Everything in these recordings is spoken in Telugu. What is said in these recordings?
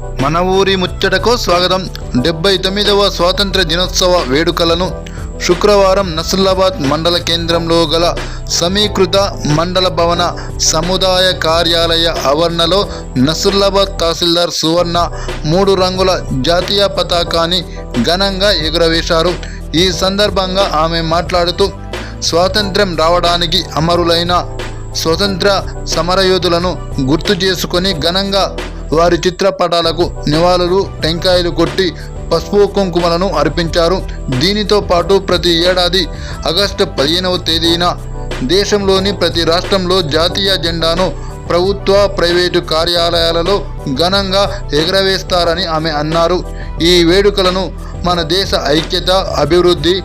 మన ఊరి ముచ్చటకు స్వాగతం. డెబ్బై తొమ్మిదవ స్వాతంత్ర దినోత్సవ వేడుకలను శుక్రవారం నసల్లాబాద్ మండల కేంద్రంలో గల సమీకృత మండల భవన సముదాయ కార్యాలయ ఆవరణలో నసుల్లాబాద్ తహసీల్దార్ సువర్ణ మూడు రంగుల జాతీయ పతాకాన్ని ఘనంగా ఎగురవేశారు. ఈ సందర్భంగా ఆమె మాట్లాడుతూ స్వాతంత్ర్యం రావడానికి అమరులైన స్వతంత్ర సమరయోధులను గుర్తు చేసుకొని ఘనంగా వారి చిత్రపటాలకు నివాళులు టెంకాయలు కొట్టి పసుపు కుంకుమలను అర్పించారు. దీనితో పాటు ప్రతి ఏడాది ఆగస్టు పదిహేనవ తేదీన దేశంలోని ప్రతి రాష్ట్రంలో జాతీయ జెండాను ప్రభుత్వ ప్రైవేటు కార్యాలయాలలో ఘనంగా ఎగరవేస్తారని ఆమె అన్నారు. ఈ వేడుకలను మన దేశ ఐక్యత అభివృద్ధి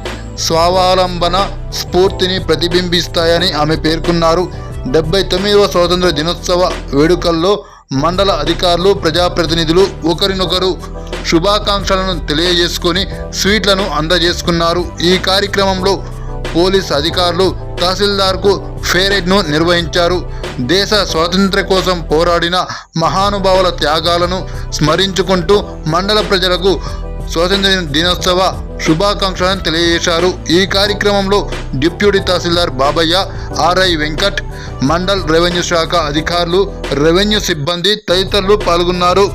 స్వావలంబన స్ఫూర్తిని ప్రతిబింబిస్తాయని ఆమె పేర్కొన్నారు. డెబ్బై తొమ్మిదవ స్వాతంత్ర దినోత్సవ వేడుకల్లో మండల అధికారులు ప్రజాప్రతినిధులు ఒకరినొకరు శుభాకాంక్షలను తెలియజేసుకొని స్వీట్లను అందజేసుకున్నారు. ఈ కార్యక్రమంలో పోలీస్ అధికారులు తహసీల్దార్కు ఫేరెడ్ను నిర్వహించారు. దేశ స్వాతంత్ర్య కోసం పోరాడిన మహానుభావుల త్యాగాలను స్మరించుకుంటూ మండల ప్రజలకు స్వాతంత్ర దినోత్సవ శుభాకాంక్షలను తెలియజేశారు. ఈ కార్యక్రమంలో డిప్యూటీ తహసీల్దార్ బాబయ్య ఆర్ఐ వెంకట్ మండల్ రెవెన్యూ శాఖ అధికారులు రెవెన్యూ సిబ్బంది తదితరులు పాల్గొన్నారు.